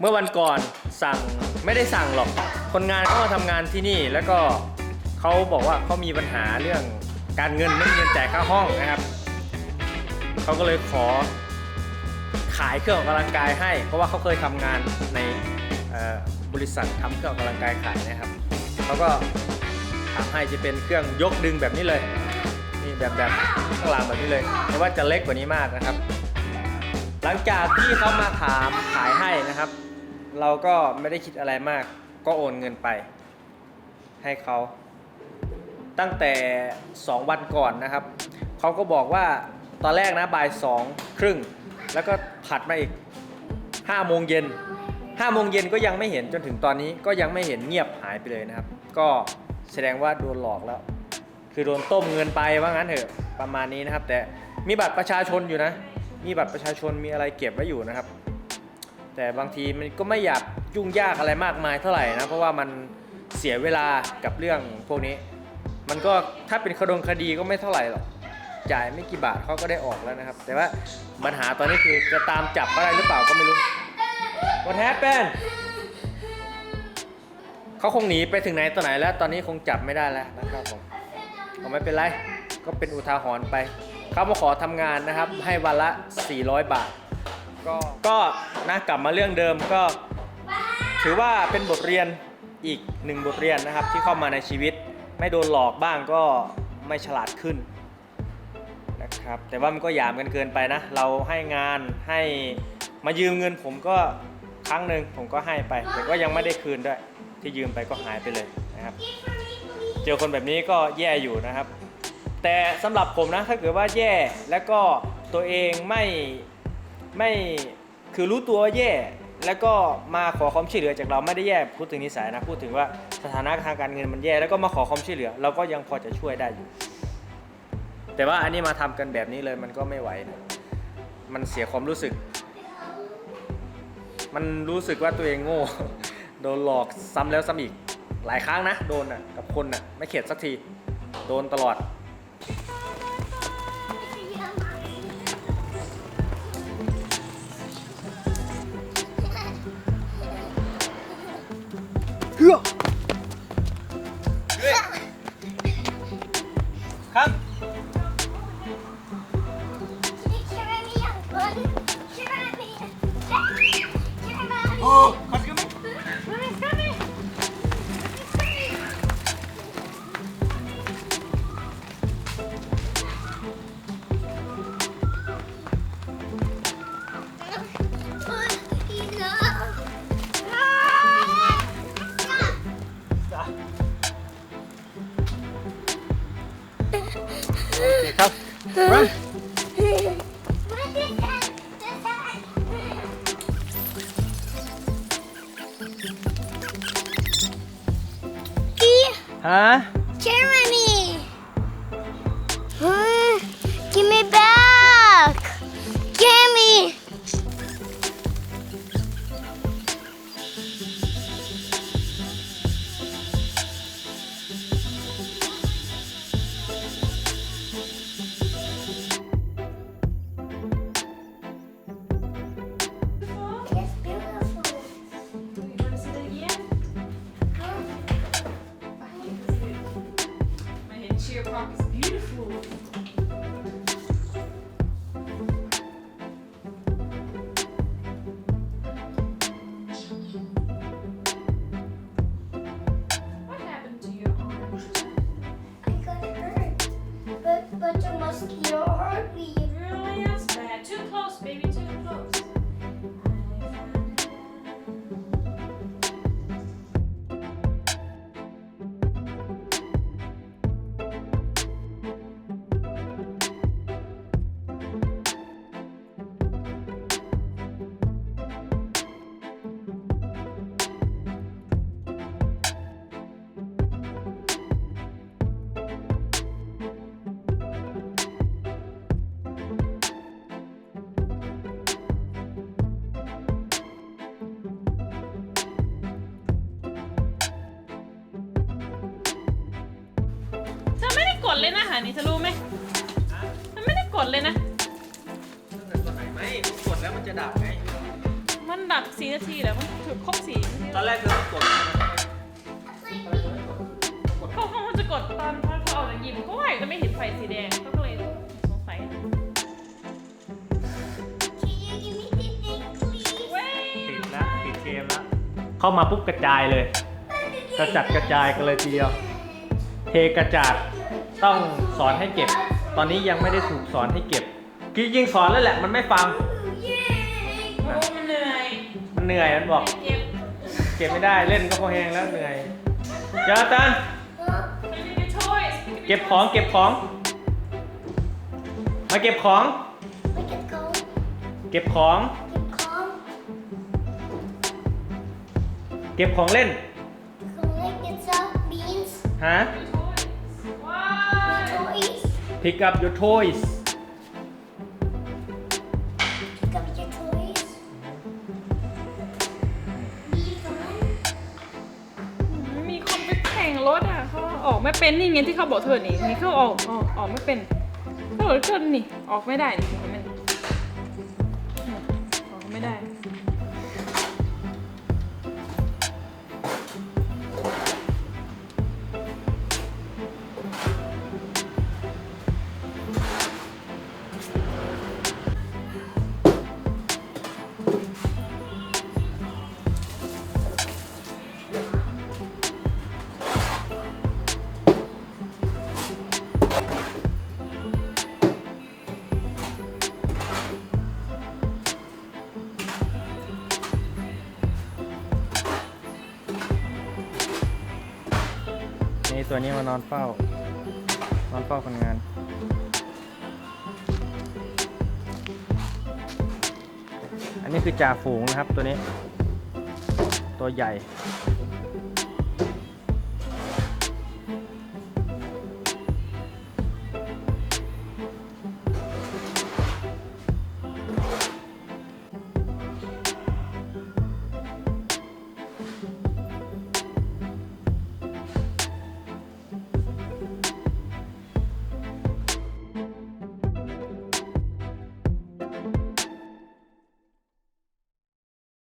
เมื่อวันก่อนสั่งไม่ได้สั่งหรอก คนงานเขามาทำงานที่นี่ แล้วก็เขาบอกว่าเขามีปัญหาเรื่องการเงินไม่มีเงินจ่ายค่าห้องนะครับเขาก็เลยขอขายเครื่องออกกำลังกายให้ เพราะว่าเขาเคยทำงานในบริษัททำเครื่องออกกำลังกายขายนะครับเขาก็ทำให้จะเป็นเครื่องยกดึงแบบนี้เลยนี่แบบแบบข้างหลังแบบนี้เลยไม่ว่าจะเล็กกว่านี้มากนะครับ ลังจากที่เขามาถามขายให้นะครับ เราก็ไม่ได้คิดอะไรมาก ก็โอนเงินไป ให้เขาตั้งแต่ 2 วันก่อนนะครับ เขาก็บอกว่าตอนแรกนะบ่ายสองครึ่ง แล้วก็ผัดมาอีก5โมงเย็น5โมงเย็นก็ยังไม่เห็นจนถึงตอนนี้ก็ยังไม่เห็นเงียบหายไปเลยนะครับ ก็แสดงว่าโดนหลอกแล้ว คือโดนต้มเงินไปว่างั้นเถอะประมาณนี้นะครับ แต่มีบัตรประชาชนอยู่นะ มีบัตรประชาชนมีอะไรเก็บไว้อยู่นะครับ แต่บางทีมันก็ไม่อยากยุ่งยากอะไรมากมายเท่าไหร่นะเพราะว่ามันเสียเวลากับเรื่องพวกนี้ มันก็ถ้าเป็นคดงคดีก็ไม่เท่าไหร่หรอกจ่ายไม่กี่บาทเขาก็ได้ออกแล้วนะครับ แต่ว่าปัญหาตอนนี้คือจะตามจับอะไรหรือเปล่าก็ไม่รู้ What happened เขาคงหนีไปถึงไหนต่อไหนแล้ว ตอนนี้คงจับไม่ได้แล้วนะครับผมก็ไม่เป็นไร ก็เป็นอุทาหรณ์ไป เขามาขอทำงานนะครับ ให้วันละ 400 บาท ก็ก็นะกลับมาเรื่องเดิมก็ ถือว่าเป็นบทเรียนอีกหนึ่งบทเรียนนะครับ ที่เข้ามาในชีวิต ไม่โดนหลอกบ้างก็ไม่ฉลาดขึ้นนะครับแต่ว่ามันก็หยามกันเกินไปนะ เราให้งานให้มายืมเงินผมก็ครั้งหนึ่งผมก็ให้ไป แต่ก็ยังไม่ได้คืนด้วย ที่ยืมไปก็หายไปเลยนะครับ เจอคนแบบนี้ก็แย่อยู่นะครับ แต่สำหรับผมนะถ้าเกิดว่าแย่แล้วก็ตัวเองไม่ไม่คือรู้ตัวว่าแย่แล้วก็มาขอความช่วยเหลือจากเราไม่ได้แย่พูดถึงนิสัยนะพูดถึงว่าสถานะทางการเงินมันแย่แล้วก็มาขอความช่วยเหลือ เราก็ยังพอจะช่วยได้อยู่ แต่ว่าอันนี้มาทำกันแบบนี้เลยมันก็ไม่ไหวนะมันเสียความรู้สึก มันรู้สึกว่าตัวเองโง่ โดนหลอกซ้ำแล้วซ้ำอีกหลายครั้งนะ โดนอะกับคนอะไม่เข็ดสักที โดนตลอด เ run ฮะ ด้กดเลยนะหานี่เธอรู้ไหมมันไม่ได้กดเลยนะตัวไหนไหมกดแล้วมันจะดับไง มันมันดับสีนาทีแล้วมันถูกครบสีนาทีตอนแรกเธอต้องกดเขาเขาจะกดตอนถ้าเขาออกจากยิมก็ว่าจะไม่เห็นไฟสีแดงเขาก็เลยสงสัย Can you give me the thing, please? เว้ยปิดแล้วปิดเกมแล้วเข้ามาปุ๊บกระจายเลย กระจัดกระจายกันเลยทีเดียว เทกระจาด ต้องสอนให้เก็บ ตอนนี้ยังไม่ได้ถูกสอนให้เก็บจริงๆสอนแล้วแหละ มันไม่ฟัง Yay! โอ้มันเหนื่อยมันเหนื่อยมันบอกเก็บเก็บไม่ได้เล่นก็พอแหงแล้วเหนื่อยเจอตัน Huh? ไปเก็บช่วยเก็บของเก็บของ มาเก็บของ Look at go. เก็บของ Get calm. เก็บของเล่น Collect it up. Beans. ฮะว้า Toys. Pick up your toys Pick up your toys. Be fun. มีคนไปแข่งรถอะเขาออกไม่เป็นนี่ไงที่เขาบอกเธอนี่มีเขาออกออกออกไม่เป็นเขาบอกเธอนี่ออกไม่ได้นี่เห็นไหมนี่ออกไม่ได้ นี่ตัวนี้มานอนเฝ้า นอนเฝ้าคนงาน อันนี้คือจ่าฝูงนะครับตัวนี้ ตัวใหญ่